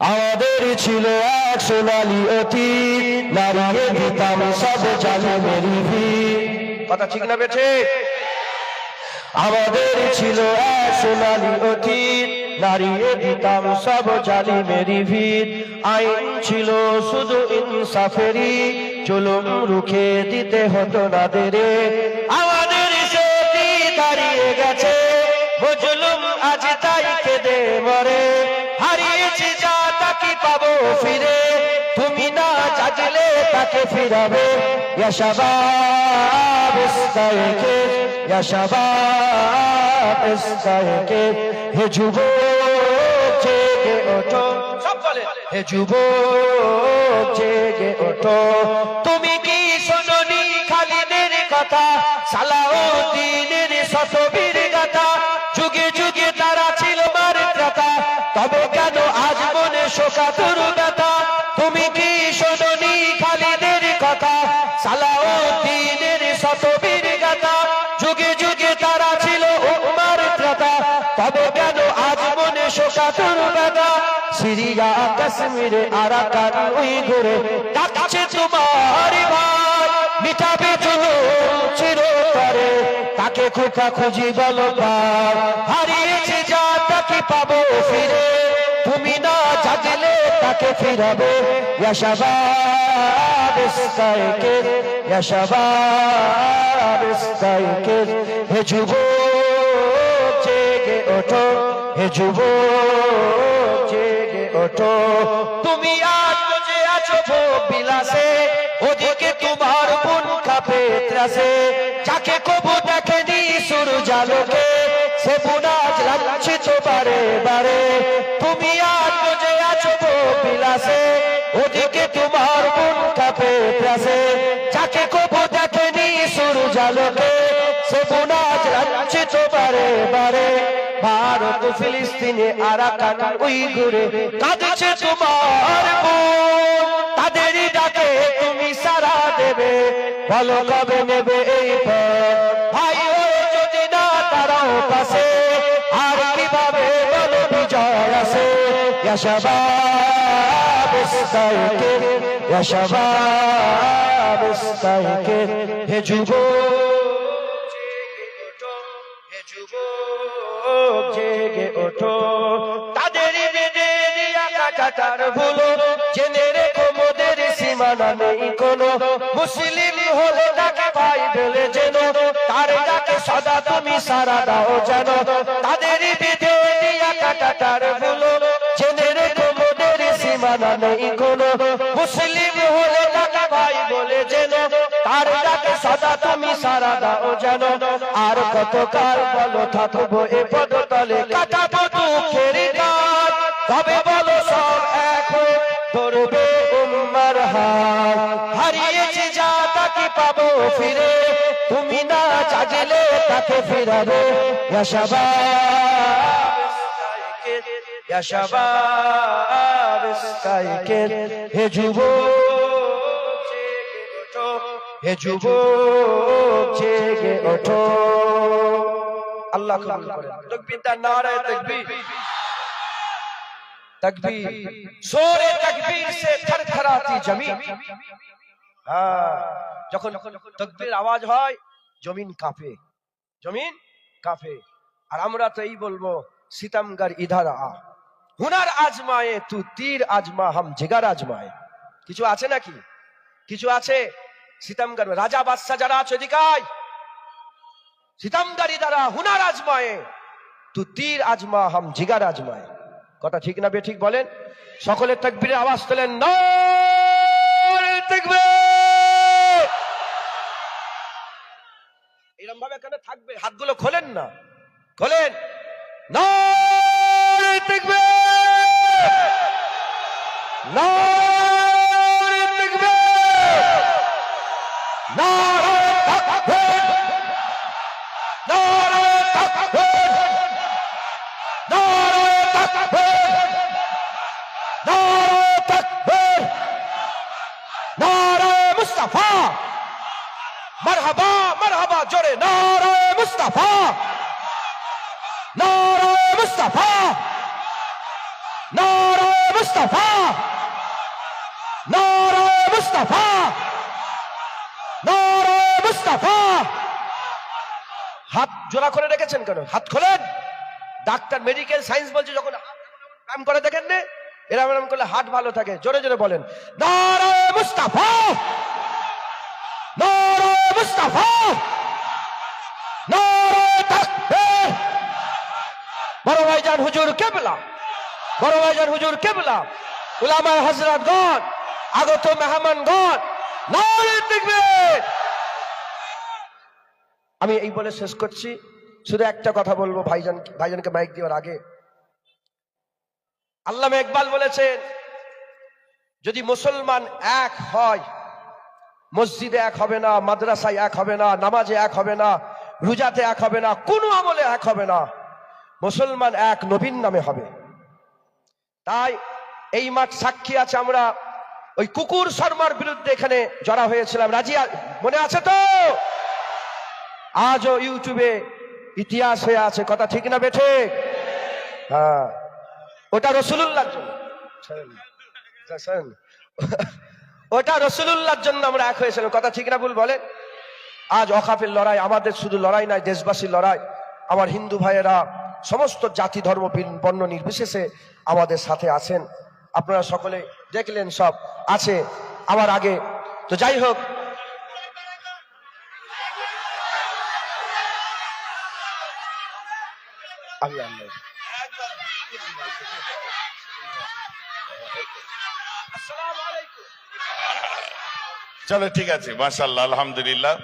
আমাদের ছিল এক সোনালি অতীত নারিয়ে দিতাম সব জালি মেরি কথা ঠিক না বেঠে? আমাদের ছিল এক সোনালি অতীত নারিয়ে দিতাম সব জালি মেরি ভিড় আইন ছিল শুধু ইনসাফেরি চলুন রুখে দিতে হতো না দেরে আমাদের সেটি দাঁড়িয়ে গেছে বুঝলুম আজ তাই কেঁদে মরে হারিয়েছি যা তাকে পাবো ফিরে? তুমি না চাচলে তাকে ফিরাবে। ইয়াশাবাব ইস্তাইকে হে যুবক জেগে ওঠো। সব হে যুবক জেগে ওঠো। তুমি কি শোনোনি খালিদের কথা? সালাউদ্দিনের শতবীর শোকাতুর ব্যথা। তুমি কি শোনোনি খালিদের কথা? সালাউদ্দিনের শতবীর গাথা। যুগে যুগে তারা ছিল উম্মার ত্রাতা। তবে কেন আজ মনে শোকাতুর সিরিয়া, কাশ্মীরে, আরাকান ওই ঘুরে ডাকছে তোমার ভাই। মিটাবে জুলুম চিরতরে। তাকে খোকা খুঁজি বলো পার। হারিয়েছে যা তাকে পাবো ফিরে? তুমি না জাগলে তাকে ফিরাবে। হে যুবক, জেগে ওঠো। হে যুবক, জেগে ওঠো। তুমি আজ আছো বিলাসে। ওদিকে তোমার বোন কাপে ত্রাসে। যাকে কবু দেখেনি সুর জালোকে সে বুনাজ লাগছে তো বারে। বারে তুমি আজ কাপে ত্রাসে যাকে সে বারে বারে। ভারত, ফিলিস্তিনে, আরাকান কাঁদছে তোমার বোন তাদেরই ডাকে তুমি সারা দেবে কবে নেবে এই ভাই যদি না তারাও পাশে, আর কীভাবে বলো বিজয় আসে? ইয়াশাবাব ইস্তাইকে ইয়াশাবাব ইস্তাইকে হে যুবক হে যুবক জেগে ওঠো, তাদের বেঁধে দিয়া কাটাটার ভুলো, জেনে রেখো মোদের সীমানা নেই কোনো। মুসলিম হলে তাকে ভাই বলে যেন, তার ডাকে সদা তুমি সারা দাও যেন। তাদের বেঁধে দিয়া কাটাটার ভুলো জেনে রেখো মোদের সীমানা নেই কোনো মুসলিম হলে তাকে ভাই বলে যেন, তার ডাকে সদা তুমি সারা দাও যেন। আর কত কাল বলো থাকব এ পদতলে, কাটাবো দুঃখের কাল তবে বলো সব হয়ে ধরবে উম্মার হাত। হারিয়েছে যা তাকে পাবো ফিরে, তুমি না চাইলে তাকে ফিরাবে। ইয়াশাবাব ইস্তাইকের হে যুবক, জেগে ওঠো। হে যুবক, জেগে ওঠো। আল্লাহ কবুল তাকবীর নারায়ে তাকবীর। হ্যাঁ যখন তাকবীর আওয়াজ হয়, জমিন কাঁপে। জমিন কাঁপে। আর আমরা তো এই বলব, সিতমগর ইধার। হুনার আজমায়ে তু তীর আজমা হাম জিগার আজমায়ে। কিছু আছে নাকি? কিছু আছে? সিতমগর রাজা বাদশা যারা আছে ওদিকায় সিতমগরি দ্বারা হুনার আজমায়ে তু তীর আজমা হাম জিগার আজমায়ে। কথা ঠিক না বে ঠিক বলেন? সকলের তাকবীরের আওয়াজ তোলেন এরকম ভাবে এখানে থাকবে, হাতগুলো খোলেন না। খোলেন। মুস্তাফা। মারহাবা মারহাবা জোরে। নারে মুস্তাফা। নারে মুস্তাফা। মুস্তাফা। নারায় মুস্তাফা। নারায় মুস্তাফা। হাত জোড়া করে রেখেছেন কেন? হাত খোলেন? ডাক্তার মেডিকেল সায়েন্স বলছে যখন কাম করে দেখেন নে এরম এরম করলে হার্ট ভালো থাকে। জোরে জোরে বলেন, নারায় মুস্তাফা! নারায় মুস্তাফা! নারায় তাকবীর বড় ভাইজান, হুজুর কেবলা। হুজুর কেবলা উলামা হযরত গণ, আগত মেহমান গণ আমি এই বলে শেষ করছি। শুধু একটা কথা বলব ভাইজান, ভাইজানকে মাইক দেওয়ার আগে। আল্লাহ ইকবাল বলেছেন, যদি মুসলমান এক হয়, মসজিদে এক হবে না, মাদ্রাসায় এক হবে না, নামাজে এক হবে না, রোজাতে এক হবে না, কোনো আমলে এক হবে না। মুসলমান এক নবীন নামে হবে। তাই এই মাঠ সাক্ষী আছে আমরা। ওই কুকুর শর্মার বিরুদ্ধে এখানে জড়া হয়েছিলাম। রাজিয়া মনে আছে তো? আজও ইউটিউবে ইতিহাস হয়ে আছে। কথা ঠিক না বেঠে? হ্যাঁ। ওটা রসুলুল্লাহর জন্য। ওটা রসুলুল্লাহর জন্য আমরা এক হয়েছিলাম কথা ঠিক না ভুল বলেন? আজ অখাফের লড়াই আমাদের শুধু লড়াই নয় দেশবাসীর লড়াই। আমার হিন্দু ভাইয়েরা সমস্ত জাতি, ধর্ম বর্ণ নির্বিশেষে আমাদের সাথে আছেন। আপনারা সকলে দেখলেন সব আছে আমার আগে। তো যাই হোক চলো ঠিক আছে মাশাল্লাহ আলহামদুলিল্লাহ।